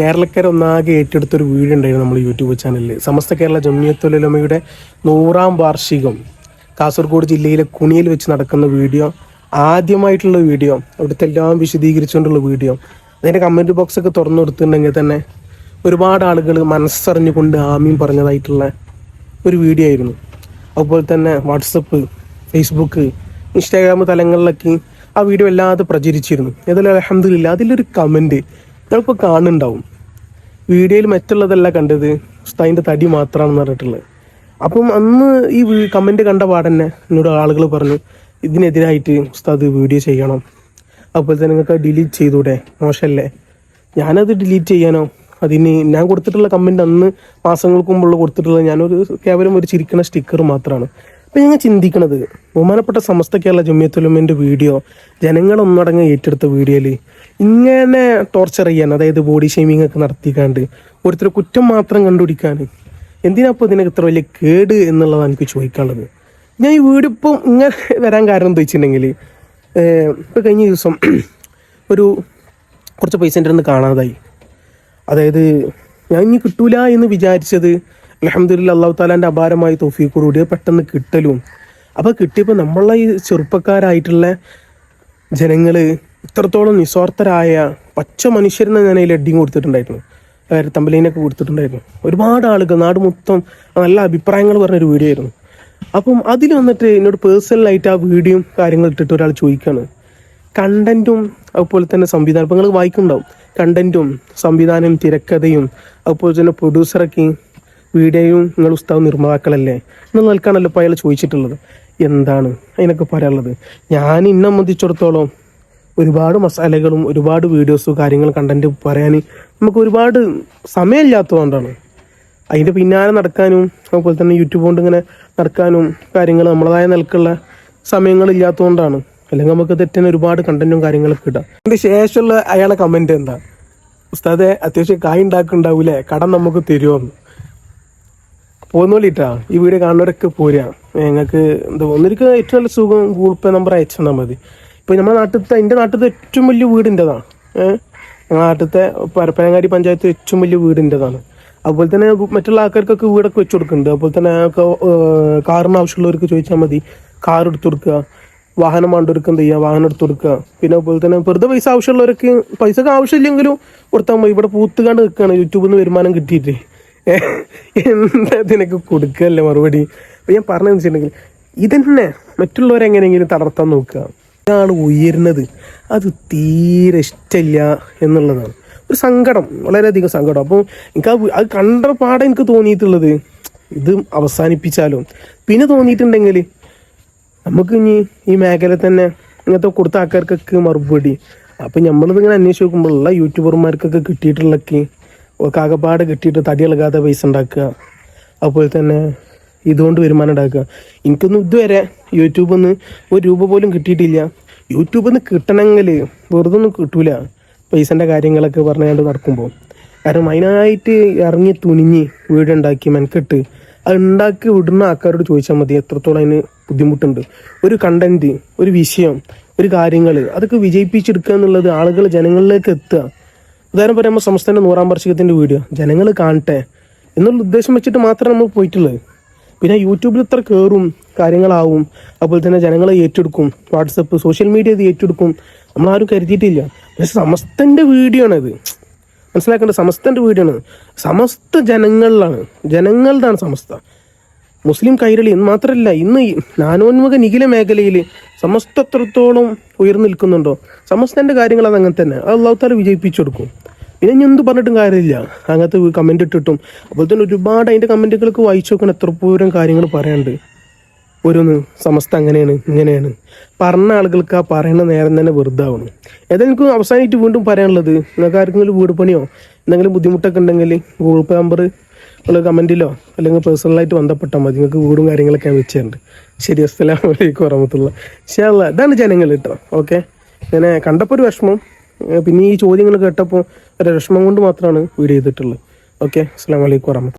കേരളക്കര ഒന്നാകെ ഏറ്റെടുത്തൊരു വീഡിയോ ഉണ്ടായിരുന്നു നമ്മുടെ യൂട്യൂബ് ചാനലിൽ സമസ്ത കേരള ജമിയത്തുലമയുടെ നൂറാം വാർഷികം. കാസർഗോഡ് ജില്ലയിലെ കുണിയിൽ വെച്ച് നടക്കുന്ന വീഡിയോ ആദ്യമായിട്ടുള്ള വീഡിയോ അവിടുത്തെ എല്ലാം വിശദീകരിച്ചുകൊണ്ടുള്ള വീഡിയോ. അതിന്റെ കമന്റ് ബോക്സ് ഒക്കെ തുറന്നു കൊടുത്തിട്ടുണ്ടെങ്കിൽ തന്നെ ഒരുപാട് ആളുകൾ മനസ്സറിഞ്ഞുകൊണ്ട് ആമീൻ പറഞ്ഞതായിട്ടുള്ള ഒരു വീഡിയോ ആയിരുന്നു. അതുപോലെ തന്നെ വാട്സപ്പ് ഫേസ്ബുക്ക് ഇൻസ്റ്റാഗ്രാം തലങ്ങളിലൊക്കെ ആ വീഡിയോ വല്ലാതെ പ്രചരിച്ചിരുന്നു. ഏതായാലും അലഹമില്ല അതിലൊരു കമന്റ് നിങ്ങളിപ്പോൾ കാണുന്നുണ്ടാവും. വീഡിയോയിൽ മറ്റുള്ളതല്ല കണ്ടത്. ഉസ്താദിന്റെ തടി മാത്രമാണെന്ന് പറഞ്ഞിട്ടുള്ളത്. അപ്പം അന്ന് ഈ കമന്റ് കണ്ട പാടന്നെ എന്നോട് ആളുകൾ പറഞ്ഞു ഇതിനെതിരായിട്ട് ഉസ്താദ് വീഡിയോ ചെയ്യണം. അതുപോലെ തന്നെ നിങ്ങൾക്ക് ഡിലീറ്റ് ചെയ്തൂടെ? മോശമല്ലേ ഞാനത് ഡിലീറ്റ് ചെയ്യാനോ? അതിന് ഞാൻ കൊടുത്തിട്ടുള്ള കമന്റ് അന്ന് മാസങ്ങൾക്ക് മുമ്പുള്ള കൊടുത്തിട്ടുള്ള ഞാനൊരു കേവലം ഒരു ചിരിക്കുന്ന സ്റ്റിക്കർ മാത്രമാണ് അപ്പം ഞങ്ങൾ ചിന്തിക്കണത് ബഹുമാനപ്പെട്ട സമസ്ത കേരള ജമ്മിയത്തുലമിന്റെ വീഡിയോ ജനങ്ങളൊന്നടങ്ങ് ഏറ്റെടുത്ത വീഡിയോയിൽ ഇങ്ങനെ ടോർച്ചർ ചെയ്യാൻ അതായത് ബോഡി ഷെയ്മിങ് ഒക്കെ നടത്തിക്കാണ്ട് ഓരോരുത്തരെ കുറ്റം മാത്രം കണ്ടുപിടിക്കാൻ എന്തിനാ ഇപ്പോൾ ഇതിനൊക്കെ ഇത്ര വലിയ കേട് എന്നുള്ളതാണ് എനിക്ക് ചോദിക്കാനുള്ളത്. ഞാൻ ഈ വീട് ഇപ്പം ഇങ്ങനെ വരാൻ കാരണം എന്താ വെച്ചിട്ടുണ്ടെങ്കിൽ ഇപ്പോൾ കഴിഞ്ഞ ദിവസം ഒരു കുറച്ച് പൈസ അടുത്ത് കാണാതായി. അതായത് ഞാൻ ഇനി കിട്ടൂല എന്ന് വിചാരിച്ചത് അലഹമ്മദില്ല അള്ളാഹു താലാന്റെ അപാരമായ തോഫീക്കോടുകൂടി പെട്ടെന്ന് കിട്ടലും. അപ്പോൾ കിട്ടിയപ്പോൾ നമ്മളെ ഈ ചെറുപ്പക്കാരായിട്ടുള്ള ജനങ്ങൾ ഇത്രത്തോളം നിസ്വാർത്ഥരായ പച്ച മനുഷ്യരെന്ന് ഞാൻ അതിൽ എഡിങ് കൊടുത്തിട്ടുണ്ടായിരുന്നു. തമ്പലീനൊക്കെ കൊടുത്തിട്ടുണ്ടായിരുന്നു. ഒരുപാട് ആളുകൾ നാട് മൊത്തം നല്ല അഭിപ്രായങ്ങൾ പറഞ്ഞൊരു വീഡിയോ ആയിരുന്നു. അപ്പം അതിൽ വന്നിട്ട് എന്നോട് പേഴ്സണലായിട്ട് ആ വീഡിയോയും കാര്യങ്ങൾ ഇട്ടിട്ട് ഒരാൾ ചോദിക്കുകയാണ് കണ്ടന്റും അതുപോലെ തന്നെ സംവിധാനം ഇപ്പം നിങ്ങൾ വായിക്കുന്നുണ്ടാവും. കണ്ടന്റും സംവിധാനം തിരക്കഥയും അതുപോലെ തന്നെ പ്രൊഡ്യൂസറൊക്കെ വീഡിയോയും നിങ്ങൾ ഉസ്താവ് നിർമ്മാതാക്കളല്ലേ? എന്ന നിൽക്കാണല്ലോ ഇപ്പോൾ അയാൾ ചോദിച്ചിട്ടുള്ളത്. എന്താണ് അതിനൊക്കെ പറയാനുള്ളത്? ഞാൻ ഇന്നെ സംബന്ധിച്ചിടത്തോളം ഒരുപാട് മസാലകളും ഒരുപാട് വീഡിയോസും കാര്യങ്ങളും കണ്ടന്റ് പറയാൻ നമുക്ക് ഒരുപാട് സമയമില്ലാത്തതുകൊണ്ടാണ്. അതിന്റെ പിന്നാലെ നടക്കാനും അതുപോലെ തന്നെ യൂട്യൂബ് കൊണ്ട് ഇങ്ങനെ നടക്കാനും കാര്യങ്ങൾ നമ്മളതായ നിലക്കുള്ള സമയങ്ങളില്ലാത്തതുകൊണ്ടാണ്. അല്ലെങ്കിൽ നമുക്ക് തെറ്റിന് ഒരുപാട് കണ്ടന്റും കാര്യങ്ങളൊക്കെ ഇടാം. അതിന്റെ ശേഷമുള്ള അയാളെ കമന്റ് എന്താ? ഉസ്താദെ അത്യാവശ്യം കായ് ഉണ്ടാക്കുന്നുണ്ടാവൂലേ കടം നമുക്ക് തരുമോന്ന് പോന്നോളിട്ടാ ഈ വീഡിയോ കാണുന്നവരൊക്കെ പോരാ. ഞങ്ങൾക്ക് എന്താ ഒന്നിരിക്കും ഏറ്റവും നല്ല സുഖം ഗൂഗിൾ പേ നമ്പർ അയച്ചു തന്നാൽ മതി. ഇപ്പൊ നമ്മുടെ നാട്ടിലത്തെ എന്റെ നാട്ടിലത്തെ ഏറ്റവും വലിയ വീടിന്റെതാണ്. ഏഹ് ഞങ്ങളുടെ നാട്ടിലത്തെ പരപ്പനങ്ങാടി പഞ്ചായത്ത് ഏറ്റവും വലിയ വീടിന്റെതാണ്. അതുപോലെ തന്നെ മറ്റുള്ള ആൾക്കാർക്കൊക്കെ വീടൊക്കെ വെച്ച് കൊടുക്കുന്നുണ്ട്. അതുപോലെ തന്നെ കാറിന് ആവശ്യമുള്ളവർക്ക് ചോദിച്ചാൽ മതി. കാർ എടുത്തു കൊടുക്കുക. വാഹനം വേണ്ടവർക്ക് എന്ത് ചെയ്യുക? വാഹനം എടുത്തു കൊടുക്കുക. പിന്നെ അതുപോലെ തന്നെ വെറുതെ പൈസ ആവശ്യമുള്ളവർക്ക് പൈസക്ക് ആവശ്യമില്ലെങ്കിലും കൊടുത്താൽ മതി. ഇവിടെ പൂത്തുകാണ്ട് നിൽക്കുകയാണ്. യൂട്യൂബിൽ നിന്ന് വരുമാനം കിട്ടിയിട്ട്. എന്താ ഇതിനൊക്കെ കൊടുക്കല്ലേ മറുപടി? അപ്പം ഞാൻ പറഞ്ഞതെന്ന് വെച്ചിട്ടുണ്ടെങ്കിൽ ഇതന്നെ മറ്റുള്ളവരെങ്ങനെയെങ്കിലും തളർത്താൻ നോക്കുക. ഇതാണ് ഉയരുന്നത്. അത് തീരെ ഇഷ്ടമില്ല എന്നുള്ളതാണ്. ഒരു സങ്കടം വളരെയധികം സങ്കടം. അപ്പോൾ എനിക്ക് ആ അത് കണ്ട പാടെ എനിക്ക് തോന്നിയിട്ടുള്ളത് ഇത് അവസാനിപ്പിച്ചാലും. പിന്നെ തോന്നിയിട്ടുണ്ടെങ്കിൽ നമുക്ക് ഇനി ഈ മേഖല തന്നെ ഇങ്ങനത്തെ കൊടുത്ത ആൾക്കാർക്കൊക്കെ മറുപടി. അപ്പം നമ്മളിത് ഇങ്ങനെ അന്വേഷിച്ച് നോക്കുമ്പോഴുള്ള യൂട്യൂബർമാർക്കൊക്കെ കിട്ടിയിട്ടുള്ളൊക്കെ കാകപ്പാട് കിട്ടിയിട്ട് തടി ഇളകാതെ പൈസ ഉണ്ടാക്കുക. അതുപോലെ തന്നെ ഇതുകൊണ്ട് വരുമാനം ഉണ്ടാക്കുക. എനിക്കൊന്നും ഇതുവരെ യൂട്യൂബിൽ നിന്ന് ഒരു രൂപ പോലും കിട്ടിയിട്ടില്ല. യൂട്യൂബിൽ നിന്ന് കിട്ടണമെങ്കിൽ വെറുതെ ഒന്നും കിട്ടൂല. പൈസന്റെ കാര്യങ്ങളൊക്കെ പറഞ്ഞുകൊണ്ട് നടക്കുമ്പോൾ. കാരണം അതിനായിട്ട് ഇറങ്ങി തുനിഞ്ഞ് വീടുണ്ടാക്കി മെനക്കെട്ട് അത് ഉണ്ടാക്കി വിടുന്ന ആൾക്കാരോട് ചോദിച്ചാൽ മതി എത്രത്തോളം അതിന് ബുദ്ധിമുട്ടുണ്ട്. ഒരു കണ്ടന്റ് ഒരു വിഷയം ഒരു കാര്യങ്ങൾ അതൊക്കെ വിജയിപ്പിച്ചെടുക്കുക എന്നുള്ളത് ആളുകൾ ജനങ്ങളിലേക്ക് എത്തുക. ഉദാഹരണം പറയുമ്പോൾ സംസ്ഥാന നൂറാം വാർഷികത്തിന്റെ വീഡിയോ. ജനങ്ങൾ കാണട്ടെ എന്നുള്ള ഉദ്ദേശം വെച്ചിട്ട് മാത്രമേ നമ്മൾ പോയിട്ടുള്ളത്. പിന്നെ യൂട്യൂബിൽ ഇത്ര കയറും കാര്യങ്ങളാവും. അതുപോലെ തന്നെ ജനങ്ങളെ ഏറ്റെടുക്കും. വാട്സപ്പ് സോഷ്യൽ മീഡിയ ഇത് ഏറ്റെടുക്കും. നമ്മളാരും കരുതിയിട്ടില്ല. പക്ഷെ സമസ്തന്റെ വീഡിയോ ആണത് മനസ്സിലാക്കേണ്ടത് സമസ്തന്റെ വീഡിയോ ആണ് സമസ്ത ജനങ്ങളിലാണ്. ജനങ്ങളുടെയാണ് സമസ്ത. മുസ്ലിം കൈരളി എന്ന് മാത്രമല്ല ഇന്ന് നാനോന്മുഖ നിഖില മേഖലയിൽ സമസ്തത്രത്തോളം ഉയർന്നു നിൽക്കുന്നുണ്ടോ? സമസ്തന്റെ കാര്യങ്ങൾ അത് അങ്ങനെ തന്നെ. അത് അള്ളാഹുത്താല വിജയിപ്പിച്ചു കൊടുക്കും പിന്നെ ഞാൻ എന്ത് പറഞ്ഞിട്ടും കാര്യമില്ല. അങ്ങനത്തെ കമന്റ് ഇട്ടിട്ടും അപ്പോൾ തന്നെ ഒരുപാട് അതിന്റെ കമന്റുകൾക്ക് വായിച്ചു നോക്കണം എത്ര പൂരം കാര്യങ്ങൾ പറയാണ്ട് ഓരോന്ന് സമസ്ത അങ്ങനെയാണ് ഇങ്ങനെയാണ്. പറഞ്ഞ ആളുകൾക്ക് ആ പറയുന്ന നേരം തന്നെ വെറുതെ ആവണം ഏതായാലും എനിക്ക് അവസാനമായിട്ട് വീണ്ടും പറയാനുള്ളത് നിങ്ങൾക്ക് ആർക്കെങ്കിലും വീട് പണിയോ എന്തെങ്കിലും ബുദ്ധിമുട്ടൊക്കെ ഉണ്ടെങ്കിൽ ഗൂഗിൾ പേ നമ്പർ ഉള്ള കമന്റിലോ അല്ലെങ്കിൽ പേഴ്സണലായിട്ട് ബന്ധപ്പെട്ടാൽ മതി. നിങ്ങൾക്ക് വീടും കാര്യങ്ങളൊക്കെ ഞാൻ വെച്ചിട്ടുണ്ട്. ശരി അസ്സലാം വലൈക്കും വറഹമത്തുള്ള. ശരി ഇതാണ് ജനങ്ങൾ കേട്ടോ ഓക്കെ? ഞാൻ കണ്ടപ്പോൾ ഒരു വിഷമം. പിന്നെ ഈ ചോദ്യങ്ങൾ കേട്ടപ്പോൾ ഒരു വിഷമം കൊണ്ട് മാത്രമാണ് വീഡിയോ ചെയ്തിട്ടുള്ളത്. ഓക്കെ? അസ്സാം വലൈക്കും വറഹമത്തുള്ള.